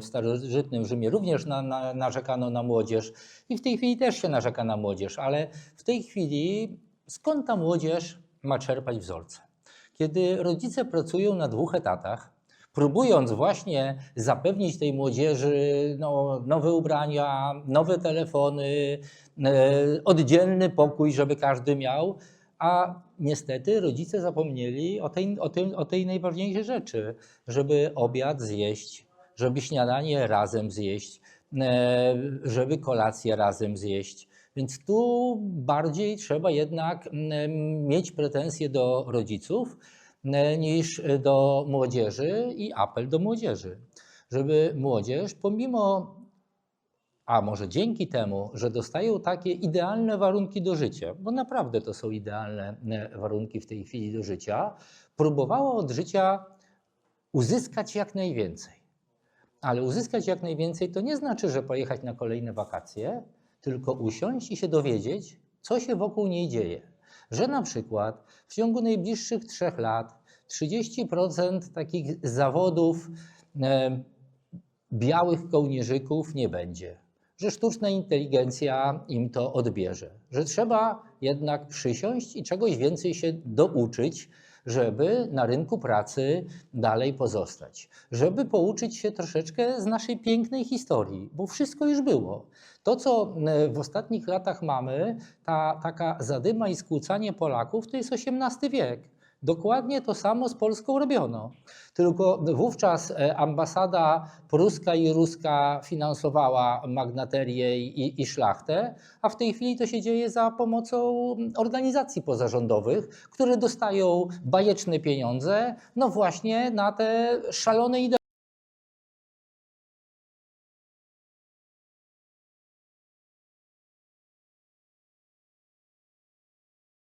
w starożytnym Rzymie również na, na, narzekano na młodzież i w tej chwili też się narzeka na młodzież, ale w tej chwili skąd ta młodzież ma czerpać wzorce? Kiedy rodzice pracują na dwóch etatach, próbując właśnie zapewnić tej młodzieży no, nowe ubrania, nowe telefony, e, oddzielny pokój, żeby każdy miał, a niestety rodzice zapomnieli o tej, o, tym, o tej najważniejszej rzeczy, żeby obiad zjeść, żeby śniadanie razem zjeść, e, żeby kolację razem zjeść. Więc tu bardziej trzeba jednak mieć pretensje do rodziców e, niż do młodzieży i apel do młodzieży, żeby młodzież pomimo a może dzięki temu, że dostają takie idealne warunki do życia, bo naprawdę to są idealne warunki w tej chwili do życia, próbowała od życia uzyskać jak najwięcej. Ale uzyskać jak najwięcej to nie znaczy, że pojechać na kolejne wakacje, tylko usiąść i się dowiedzieć, co się wokół niej dzieje. Że na przykład w ciągu najbliższych trzech lat 30% takich zawodów e, białych kołnierzyków nie będzie. Że sztuczna inteligencja im to odbierze. Że trzeba jednak przysiąść i czegoś więcej się douczyć, żeby na rynku pracy dalej pozostać. Żeby pouczyć się troszeczkę z naszej pięknej historii, bo wszystko już było. To, co e, w ostatnich latach mamy, ta taka zadyma i skłócanie Polaków, to jest XVIII wiek. Dokładnie to samo z Polską robiono. Tylko wówczas e, ambasada pruska i ruska finansowała magnaterię i, i szlachtę, a w tej chwili to się dzieje za pomocą organizacji pozarządowych, które dostają bajeczne pieniądze, no właśnie na te szalone idee.